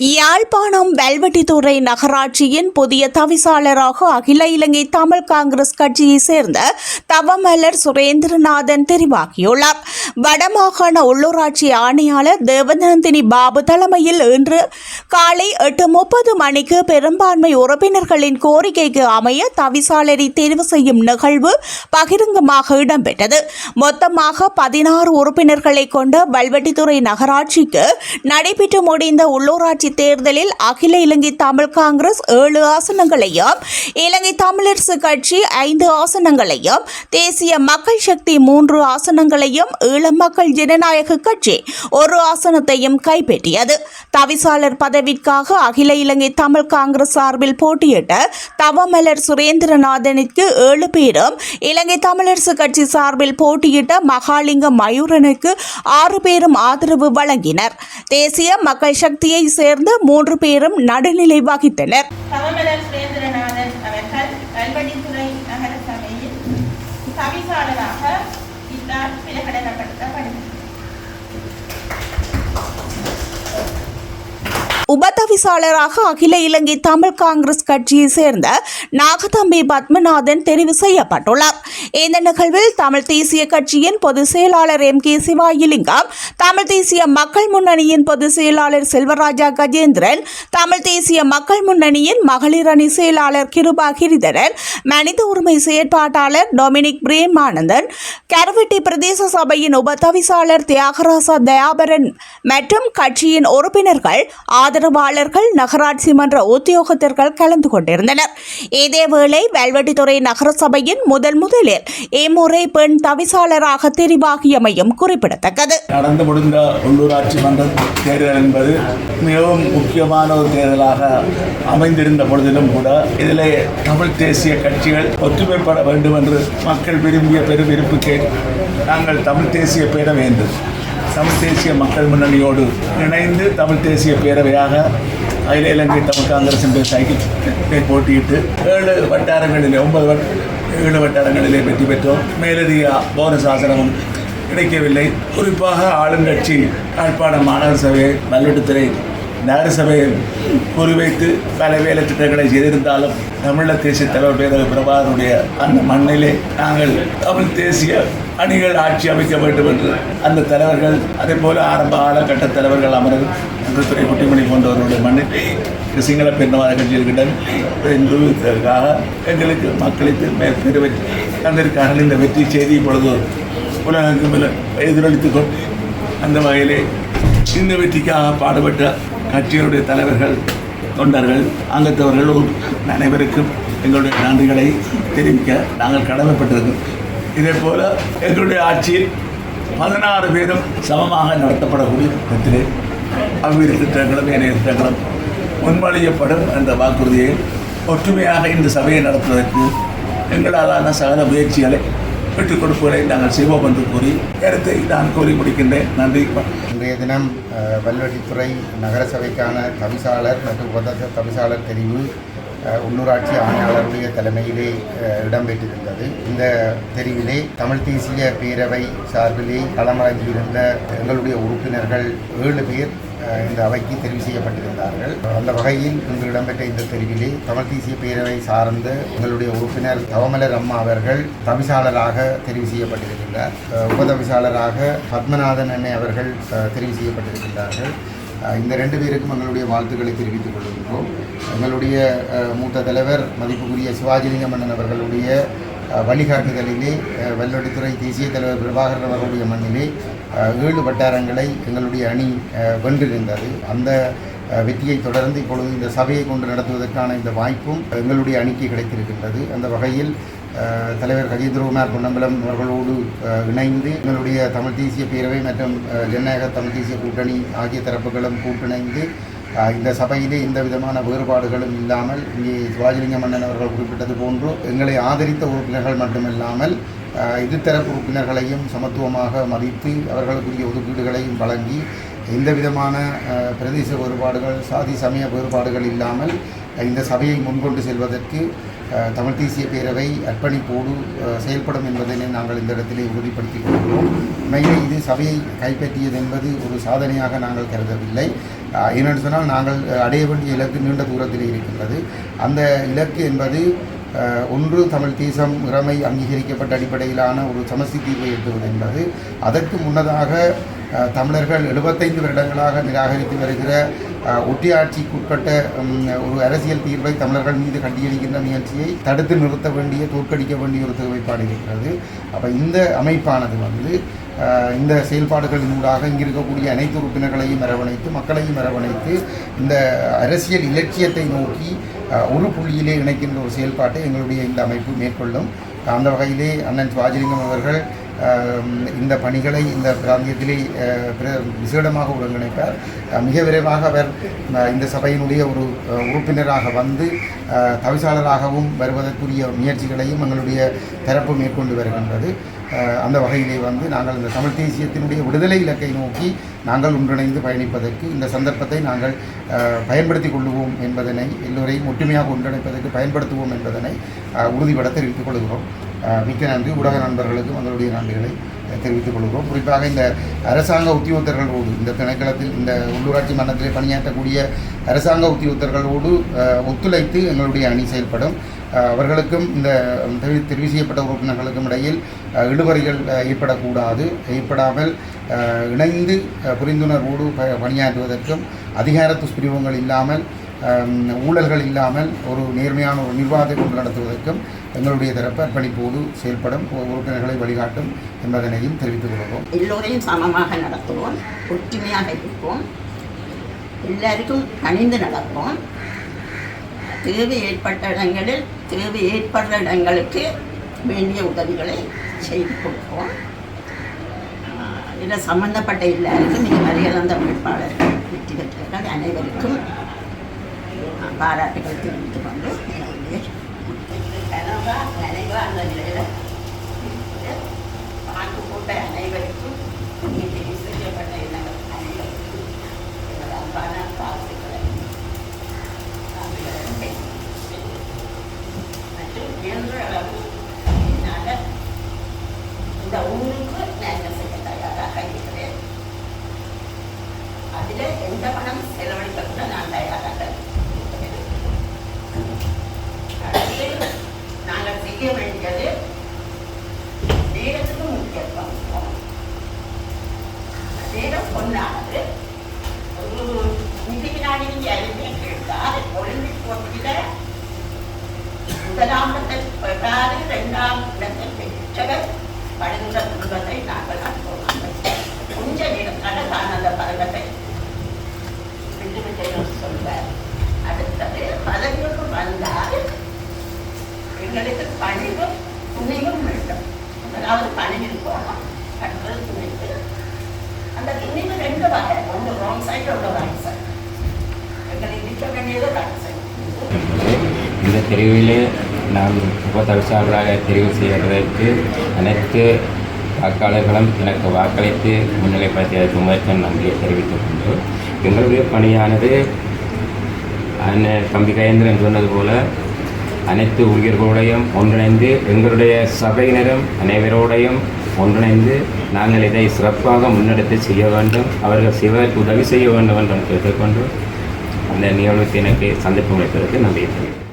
யாழ்ப்பாணம் வெல்வெட்டித்துறை நகராட்சியின் புதிய தவிசாளராக அகில இலங்கை தமிழ் காங்கிரஸ் கட்சியைச் சேர்ந்த தவமலர் சுரேந்திரநாதன் தெரிவாகியுள்ளார். வடமாகாண உள்ளூராட்சி ஆணையாளர் தேவநந்தினி பாபு தலைமையில் இன்று காலை எட்டு முப்பது மணிக்கு பெரும்பான்மை உறுப்பினர்களின் கோரிக்கைக்கு அமைய தவிசாளரை தேர்வு செய்யும் நிகழ்வு பகிரங்கமாக இடம்பெற்றது. மொத்தமாக பதினாறு உறுப்பினர்களை கொண்ட வல்வெட்டித்துறை நகராட்சிக்கு நடைபெற்று முடிந்த உள்ளூராட்சி தேர்தலில் அகில இலங்கை தமிழ் காங்கிரஸ் ஏழு ஆசனங்களையும் இலங்கை தமிழரசு கட்சி ஐந்து ஆசனங்களையும் தேசிய மக்கள் சக்தி மூன்று ஆசனங்களையும் ஈழ மக்கள் ஜனநாயக கட்சி ஒரு ஆசனத்தையும் கைப்பற்றியது. தவிசாளர் பதவிக்காக அகில இலங்கை தமிழ் காங்கிரஸ் சார்பில் போட்டியிட்ட தவமலர் சுரேந்திரநாதனுக்கு ஏழு பேரும் இலங்கை தமிழரசு கட்சி சார்பில் போட்டியிட்ட மகாலிங்கம் மயூரனுக்கு ஆறு பேரும் ஆதரவு வழங்கினர். தேசிய மக்கள் சக்தியை சேர்ந்த மூன்று பேரும் நடுநிலை வகித்தனர் தவமலர் சுரேந்திரநாதன் அவர்கள் கல்வெட்டித்துறை நகர சபையில் தவிசாளராக இத்தால் பிரகடனப்படுத்தப்படுகிறது உபதவிசாளராக அகில இலங்கை தமிழ் காங்கிரஸ் கட்சியை சேர்ந்த நாகதம்பி பத்மநாதன் தெரிவு செய்யப்பட்டுள்ளார். இந்த நிகழ்வில் தமிழ் தேசிய கட்சியின் பொதுச் செயலாளர் எம் கே சிவாயிலிங்கம் தமிழ் தேசிய மக்கள் முன்னணியின் பொதுச் செயலாளர் செல்வராஜா கஜேந்திரன் தமிழ் தேசிய மக்கள் முன்னணியின் மகளிர் அணி செயலாளர் கிருபா கிரிதரன் மனித உரிமை செயற்பாட்டாளர் டொமினிக் பிரேமானந்தன் கரவெட்டி பிரதேச சபையின் உபதவிசாளர் தியாகராசா தயாபரன் மற்றும் கட்சியின் உறுப்பினர்கள் ஆதரவாளர்கள் நகராட்சி மன்ற உத்தியோகத்தர்கள் கலந்து கொண்டிருந்தனர். இதேவேளை வெல்வெட்டித்துறை நகரசபையின் முதல் முதலில் இம்முறை பெண் தவிசாளராக தெரிவாகியமையும் குறிப்பிடத்தக்கது. நடந்து முடிந்த உள்ளூராட்சி மன்ற தேர்தல் என்பது மிகவும் முக்கியமான ஒரு தேர்தலாக அமைந்திருந்த பொழுதிலும் கூட இதிலே தமிழ் தேசிய கட்சிகள் ஒற்றுமைப்பட வேண்டும் என்று மக்கள் விரும்பிய பெருவிருப்புக்கு நாங்கள் தமிழ் தேசிய பேர வேண்டும் தமிழ் தேசிய மக்கள் முன்னணியோடு இணைந்து தமிழ் தேசிய பேரவையாக அகில இலங்கை தமிழ் காங்கிரஸ் என்ற சைக்கிள் போட்டியிட்டு ஏழு வட்டாரங்களிலே ஒன்பது ஏழு வட்டாரங்களிலே வெற்றி பெற்றோம். மேலதிக போனஸ் ஆசனமும் கிடைக்கவில்லை. குறிப்பாக ஆளுங்கட்சி யாழ்ப்பாண மாநகர சபை மல்வெட்டுத்துறை நகர சபையை குறிவைத்து பல வேலை திட்டங்களை செய்திருந்தாலும் தமிழ தேசிய தலைவர் பேரவை பிரபாகருடைய அந்த மண்ணிலே நாங்கள் தமிழ் தேசிய அணிகள் ஆட்சி அமைக்க வேண்டும் என்று அந்த தலைவர்கள் அதே போல ஆரம்ப காலகட்ட தலைவர்கள் அமரர் துறை குட்டிமணி போன்றவர்களுடைய மண்ணில் சிங்கள பெண்ணவாத கட்சியில் என்பதற்காக எங்களுக்கு மக்களுக்கு பெருமை தந்திருக்கார்கள். இந்த வெற்றி செய்தி இப்பொழுது உலகெங்கும் எதிரொலித்துக் கொண்டு அந்த வகையிலே இந்த வெற்றிக்காக பாடுபட்ட கட்சிகளுடைய தலைவர்கள் தொண்டர்கள் அங்கத்தவர்கள் அனைவருக்கும் எங்களுடைய நன்றிகளை தெரிவிக்க நாங்கள் கடமைப்பட்டிருக்கிறோம் இதே போல் எங்களுடைய ஆட்சியில் பதினாறு பேரும் சமமாக நடத்தப்படக்கூடிய திட்டத்திலே அபிவிருத்தி திட்டங்களும் ஏனைய திட்டங்களும் முன்மொழியப்படும் என்ற வாக்குறுதியை ஒற்றுமையாக இந்த சபையை நடத்துவதற்கு எங்களாலான சகல முயற்சிகளை பெற்றுக் கொடுப்பதை நாங்கள் செய்வோம் என்று கூறி கருத்தை நான் கூறி முடிக்கின்றேன். நன்றி. இன்றைய தினம் அஹ், வல்வெட்டித்துறை நகரசபைக்கான தவிசாளர் மற்றும் உபதேச தவிசாளர் தெரிவு உள்ளூராட்சி ஆணையாளருடைய தலைமையிலே இடம்பெற்றிருந்தது. இந்த தெரிவிலே தமிழ் தேசிய பேரவை சார்பிலே களமிறங்கியிருந்த எங்களுடைய உறுப்பினர்கள் ஏழு பேர் இந்த அவைக்கு தெரிவு செய்யப்பட்டிருந்தார்கள். அந்த வகையில் இன்று இடம்பெற்ற இந்த தெரிவிலே தமிழ் தேசிய பேரவை சார்ந்த எங்களுடைய உறுப்பினர் தவமலர் அம்மா அவர்கள் தவிசாளராக தெரிவு செய்யப்பட்டிருக்கின்றார். உபதவிசாளராக பத்மநாதன் அண்ணே அவர்கள் தெரிவு செய்யப்பட்டிருக்கின்றார்கள். இந்த ரெண்டு பேருக்கும் எங்களுடைய வாழ்த்துக்களை தெரிவித்துக் கொள்கின்றோம். எங்களுடைய மூத்த தலைவர் மதிப்புக்குரிய சிவாஜிலிங்கம் அண்ணன் அவர்களுடைய வழிகாட்டுதலிலே அஹ், வெள்ளடித்துறை தேசிய தலைவர் பிரபாகரன் அவர்களுடைய மண்ணிலே ஏழு வட்டாரங்களை எங்களுடைய அணி வென்றிருந்தது. அந்த வெற்றியை தொடர்ந்து இப்பொழுது இந்த சபையை கொண்டு நடத்துவதற்கான இந்த வாய்ப்பும் எங்களுடைய அணிக்கு கிடைத்திருக்கின்றது. அந்த வகையில் தலைவர் கஜேந்திரகுமார் பொன்னம்பலம் அவர்களோடு இணைந்து எங்களுடைய தமிழ் தேசிய பேரவை மற்றும் ஜனநாயக தமிழ் தேசிய கூட்டணி ஆகிய தரப்புகளும் கூட்டிணைந்து இந்த சபையிலே எந்த விதமான வேறுபாடுகளும் இல்லாமல் இங்கே சிவாஜிலிங்க மன்னன் அவர்கள் குறிப்பிட்டது போன்று எங்களை ஆதரித்த உறுப்பினர்கள் மட்டுமில்லாமல் அஹ், எதிர்த்தரப்பு உறுப்பினர்களையும் சமத்துவமாக மதித்து அவர்களுக்குரிய ஒதுக்கீடுகளையும் வழங்கி எந்த விதமான பிரதேச வேறுபாடுகள் சாதி சமய வேறுபாடுகள் இல்லாமல் இந்த சபையை முன்கொண்டு செல்வதற்கு தமிழ் தேசிய பேரவை அர்ப்பணிப்போடு செயல்படும் என்பதனை நாங்கள் இந்த இடத்திலே உறுதிப்படுத்திக் கொள்கிறோம். உண்மையிலே இது சபையை கைப்பற்றியது என்பது ஒரு சாதனையாக நாங்கள் கருதவில்லை. ஏனென்று சொன்னால் நாங்கள் அடைய வேண்டிய இலக்கு நீண்ட தூரத்தில் இருக்கின்றது. அந்த இலக்கு என்பது ஒன்று தமிழ் தேசம் இறமை அங்கீகரிக்கப்பட்ட அடிப்படையிலான ஒரு சமஸ்தி தீர்வை எட்டுவது என்பது. அதற்கு முன்னதாக தமிழர்கள் எழுபத்தைந்து வருடங்களாக நிராகரித்து வருகிற ஒட்டியாட்சிக்குட்பட்ட ஒரு அரசியல் தீர்வை தமிழர்கள் மீது கண்டியடிக்கின்ற முயற்சியை தடுத்து நிறுத்த வேண்டிய தோற்கடிக்க வேண்டிய ஒரு தேவைப்பாடு இருக்கிறது. அப்போ இந்த அமைப்பானது வந்து இந்த இந்த செயல்பாடுகளினூடாக இங்கே இருக்கக்கூடிய அனைத்து உறுப்பினர்களையும் அரவணைத்து மக்களையும் அரவணைத்து இந்த அரசியல் இலட்சியத்தை நோக்கி ஒரு புள்ளியிலே இணைக்கின்ற ஒரு செயல்பாட்டை எங்களுடைய இந்த அமைப்பு மேற்கொள்ளும். அந்த வகையிலே அண்ணன் சுவாஜிலிங்கம் அவர்கள் இந்த பணிகளை இந்த பிராந்தியத்திலே விசேடமாக ஒருங்கிணைப்பார். மிக விரைவாக அவர் இந்த சபையினுடைய ஒரு உறுப்பினராக வந்து தவிசாளராகவும் வருவதற்குரிய முயற்சிகளையும் எங்களுடைய தரப்பு மேற்கொண்டு வருகின்றது. அந்த வகையிலே வந்து நாங்கள் இந்த தமிழ் தேசியத்தினுடைய விடுதலை இலக்கை நோக்கி நாங்கள் ஒன்றிணைந்து பயணிப்பதற்கு இந்த சந்தர்ப்பத்தை நாங்கள் பயன்படுத்தி பயன்படுத்திக் கொள்ளுவோம் என்பதனை எல்லோரையும் ஒற்றுமையாக ஒன்றிணைப்பதற்கு பயன்படுத்துவோம் என்பதனை உறுதிபட தெரிவித்துக் கொள்கிறோம். மிக்க நன்றி. ஊடக நண்பர்களுக்கும் அதனுடைய நன்றிகளை தெரிவித்துக் கொள்கிறோம். குறிப்பாக இந்த அரசாங்க உத்தியோகத்தர்களோடு இந்த திணைக்களத்தில் இந்த உள்ளூராட்சி மன்றத்திலே பணியாற்றக்கூடிய அரசாங்க உத்தியோகத்தர்களோடு ஒத்துழைத்து எங்களுடைய அணி செயல்படும். அவர்களுக்கும் இந்த தெரிவு செய்யப்பட்ட உறுப்பினர்களுக்கும் இடையில் அஹ், இழுபறிகள் ஏற்படக்கூடாது. ஏற்படாமல் இணைந்து புரிந்துணர்வோடு ப- பணியாற்றுவதற்கும் அதிகார துஷ்பிரயோகங்கள் இல்லாமல் ஊழல்கள் இல்லாமல் ஒரு நேர்மையான ஒரு நிர்வாகத்தை கொண்டு நடத்துவதற்கும் எங்களுடைய தரப்பு அர்ப்பணிப்போடு செயல்படும் உறுப்பினர்களை வழிகாட்டும் என்பதனையும் தெரிவித்துக் கொள்வோம் எல்லோரையும் சமமாக நடத்துவோம் ஒற்றுமையாக இருப்போம் எல்லாருக்கும் அணிந்து நடப்போம். தேவை ஏற்பட்ட இடங்களில் தேவை ஏற்படுற இடங்களுக்கு வேண்டிய உதவிகளை செய்து கொடுப்போம். இதில் சம்பந்தப்பட்ட எல்லாருக்கும் இதுவரை இழந்த வேட்பாளர்கள் வெற்றி பெற்றவர்கள் அனைவருக்கும் பாராட்டுகள் தெரிவித்துக் கொண்டு என்னுடைய கனவா நினைவா அந்த நிலையில் வாக்கு போட்ட அனைவருக்கும் இங்கே செய்யப்பட்ட எண்ணங்கள் அனைவருக்கும் எனது அன்பான வாழ்த்துக்களை மற்றும் இயன்ற அளவு என்னால் இந்த ஊருக்கு நான் செய்ய தயாராக இருக்கிறேன் அதில் எந்த பணம் செலவழிக்கப்பட்ட நான் தயாராக இருக்கிறேன் அடுத்து நாங்கள் செய்ய வேண்டியது நேரத்துக்கு முக்கியத்துவம் கொடுப்போம். நேரம் பொண்ணானது ஒரு நிதி நீங்க அறிவியை கேட்டால் ஒலிம்பிக் போட்டியில முதலாம் இடத்தை பெறாது இரண்டாம் இடத்தை பெற்றவர். படுகின்ற துன்பத்தை நாங்கள் அனுபவம் கொஞ்ச நேரத்தால் தான் அந்த பதக்கத்தை விட்டுவிட்டேன் சொல்வார். அடுத்தது பதவிக்கு வந்தால் எங்களுக்கு பணிவும் துணிவும் வேண்டும் முதலாவது பணிவில் போகணும் அடுத்தது துணிவு அந்த துணிவு ரெண்டு வகை ஒன்று ராங் சைடு ஒன்று ரைட் சைடு எங்களுக்கு நிற்க வேண்டியது ரைட் சைடு இந்த தெருவிலே நாம் உப தவிசாளராக தெரிவு செய்வதற்கு அனைத்து வாக்காளர்களும் எனக்கு வாக்களித்து முன்னிலைப்படுத்தியதற்கு முதற்கண் நன்றியை தெரிவித்துக் கொண்டு எங்களுடைய பணியானது தம்பி கயேந்திரன் சொன்னது போல அனைத்து ஊழியர்களுடையும் ஒன்றிணைந்து எங்களுடைய சபையினரும் அனைவரோடையும் ஒன்றிணைந்து நாங்கள் இதை சிறப்பாக முன்னெடுத்து செய்ய வேண்டும். அவர்கள் சிவருக்கு உதவி செய்ய வேண்டும் என்று கேட்டுக்கொண்டு அந்த நிகழ்வுக்கு எனக்கு சந்திப்பு வைப்பதற்கு நன்றி. தெரிவிக்கிறேன்